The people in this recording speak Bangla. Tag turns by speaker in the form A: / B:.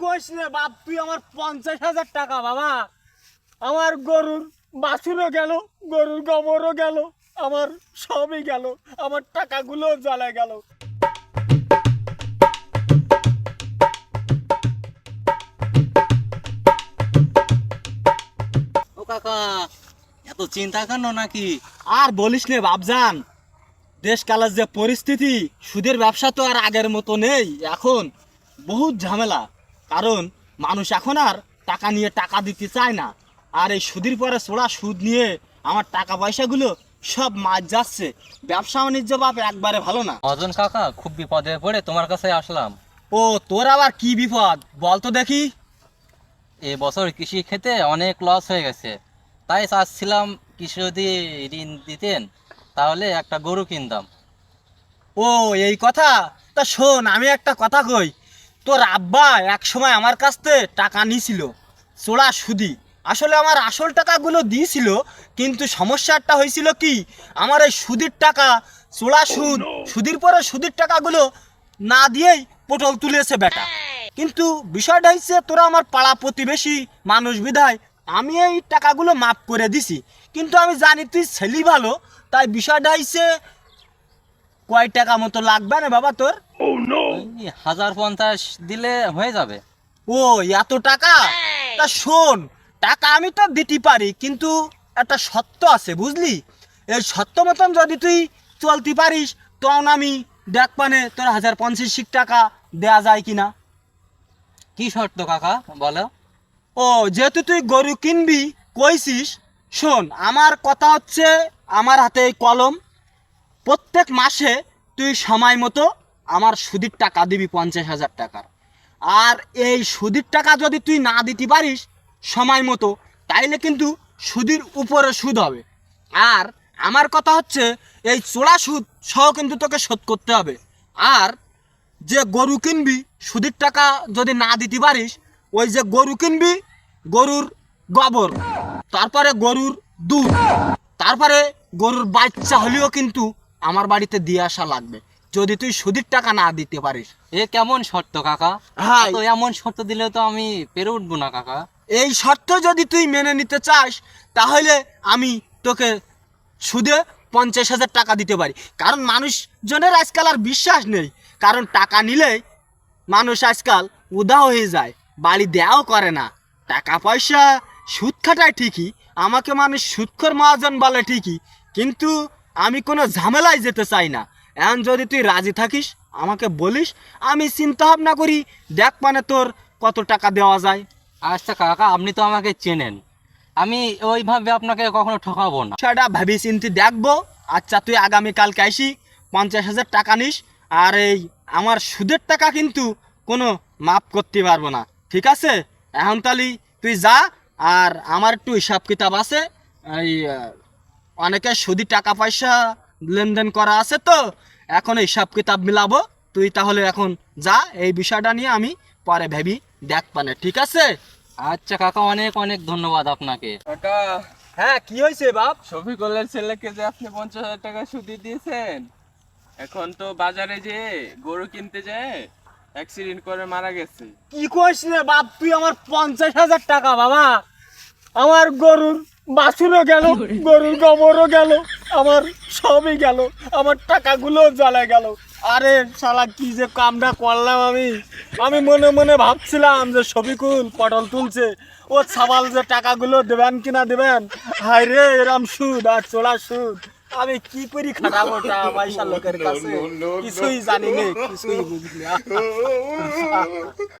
A: কইস রে বাপ তুই আমার পঞ্চাশ হাজার টাকা বাবা। আমার গরুর বাছুরও গেল গরুর গোবরও গেল আমার সবই গেল আমার টাকাগুলো জ্বালা গেল।
B: ও কাকা এত চিন্তা কেন নাকি?
A: আর বলিস নে বাপজান দেশকালের যে পরিস্থিতি সুদের ব্যবসা তো আর আগের মতো নেই এখন বহুত ঝামেলা। কারণ মানুষ এখন আর টাকা নিয়ে টাকা দিতে চায় না। আর এই সুদের পরে ছোড়া সুদ নিয়ে আমার টাকা পয়সাগুলো সব মাছ যাচ্ছে। ব্যবসা বাণিজ্য বাপ একবারে ভালো না।
B: অজন কাকা খুব বিপদে পড়ে তোমার কাছে আসলাম।
A: ও তোর আবার কি বিপদ? বল তো দেখি।
B: এ বছর কৃষি খেতে অনেক লস হয়ে গেছে। তাই চাচ্ছিলাম কৃষি যদি ঋণ দিতেন তাহলে একটা গরু কিনতাম।
A: ও এই কথা? তা শোন আমি একটা কথা কই। তোর আব্বা এক সময় আমার কাছ থেকে টাকা নিয়েছিল চোড়া সুদি। আসলে আমার আসল টাকাগুলো দিয়েছিল, কিন্তু সমস্যাটা হয়েছিল কি, আমার এই সুদির টাকা চোড়া সুদ, সুদির পরে সুদির টাকাগুলো না দিয়েই পটল তুলেছে বেটা। কিন্তু বিষয়টা হচ্ছে তোরা আমার পাড়া প্রতিবেশী, মানুষ বিধায়, আমি এই টাকাগুলো মাফ করে দিছি। কিন্তু আমি জানি তুই ছেলি ভালো, তাই বিষয়টা হচ্ছে কয় টাকা মতো লাগবে না বাবা তোর?
B: হাজার পঞ্চাশ দিলে হয়ে যাবে।
A: ও এত টাকা? তা শোন টাকা আমি তো দিতে পারি কিন্তু একটা সত্য আছে বুঝলি? এই সত্য মতন যদি তুই চলতে পারিস তখন আমি দেখ পানে তোর হাজার পঞ্চাশ টাকা দেয়া যায় কিনা।
B: কি শর্ত কাকা বলো?
A: ও যেহেতু তুই গরু কিনবি কইছিস শোন আমার কথা হচ্ছে আমার হাতে এই কলম। প্রত্যেক মাসে তুই সময় মতো আমার সুদির টাকা দিবি পঞ্চাশ হাজার টাকার। আর এই সুদির টাকা যদি তুই না দিতে পারিস সময় মতো, তাইলে কিন্তু সুদির উপরে সুদ হবে। আর আমার কথা হচ্ছে, এই চোড়া সুদ সহ কিন্তু তোকে শোধ করতে হবে। আর যে গরু কিনবি, সুদির টাকা যদি না দিতে পারিস, ওই যে গরু কিনবি, গরুর গোবর, তারপরে গরুর দুধ, তারপরে গরুর বাচ্চা হলেও কিন্তু আমার বাড়িতে দিয়ে আসা লাগবে। যদি তুই সুদির টাকা না দিতে পারিস।
B: এ কেমন শর্ত কাকা?
A: হ্যাঁ
B: তো এমন শর্ত দিলে তো আমি পেরে উঠবো না কাকা।
A: এই শর্ত যদি তুই মেনে নিতে চাস তাহলে আমি তোকে সুদে পঞ্চাশ হাজার টাকা দিতে পারি। কারণ মানুষজনের আজকাল আর বিশ্বাস নেই। কারণ টাকা নিলেই মানুষ আজকাল উদা হয়ে যায় বাড়ি দেওয়াও করে না। টাকা পয়সা সুদ খাটায় ঠিকই আমাকে মানুষ সুদখোর মহাজন বলে ঠিকই। কিন্তু আমি কোনো ঝামেলায় যেতে চাই না। এখন যদি তুই রাজি থাকিস আমাকে বলিস আমি চিন্তা ভাবনা করি দেখ মানে তোর কত টাকা দেওয়া যায়।
B: আচ্ছা কাকা আপনি তো আমাকে চেনেন। আমি ওইভাবে আপনাকে কখনো ঠকাবো না।
A: সেটা ভাবি চিন্তি দেখব। আচ্ছা তুই আগামীকালকে আসি পঞ্চাশ হাজার টাকা নিস আর এই আমার সুদের টাকা কিন্তু কোনো মাপ করতে পারব না। ঠিক আছে? এখন তাহলে তুই যা আর আমার একটু হিসাব কিতাব আছে। এই অনেকে সুদি টাকা পয়সা লেনদেন করা আছে তো এখন হিসাব কিতাব মিলাবো। তুই তাহলে এখন যা এই বিষয়টা নিয়ে আমি পরে ভেবি দেখ পানে ঠিক আছে?
B: আচ্ছা কাকা অনেক অনেক ধন্যবাদ আপনাকে।
C: কাকা।
A: হ্যাঁ কি হয়েছে বাপ?
C: শফিকুলের ছেলেকে যে আপনি পঞ্চাশ হাজার টাকা সুদি দিয়েছেন এখন তো বাজারে যে গরু কিনতে যায় অ্যাক্সিডেন্ট করে মারা গেছে।
A: কি কইস রে বাপ তুই আমার পঞ্চাশ হাজার টাকা বাবা। আমার গরুর বাছুরও গেল গরুর গোবরও গেল আমার সবই গেল আমার টাকাগুলো জ্বালা গেল। আরে শালা কি যে কামটা করলাম আমি? আমি মনে মনে ভাবছিলাম যে শফিকুল পটল তুলছে ও সাবাল যে টাকাগুলো দেবেন কিনা দেবেন হায় রে এরম সুদ আর চোলা সুদ। আমি কি করি খাটাবো টাকা পয়সা লোকের কাছে? কিছুই জানি নে কিছুই বুঝলি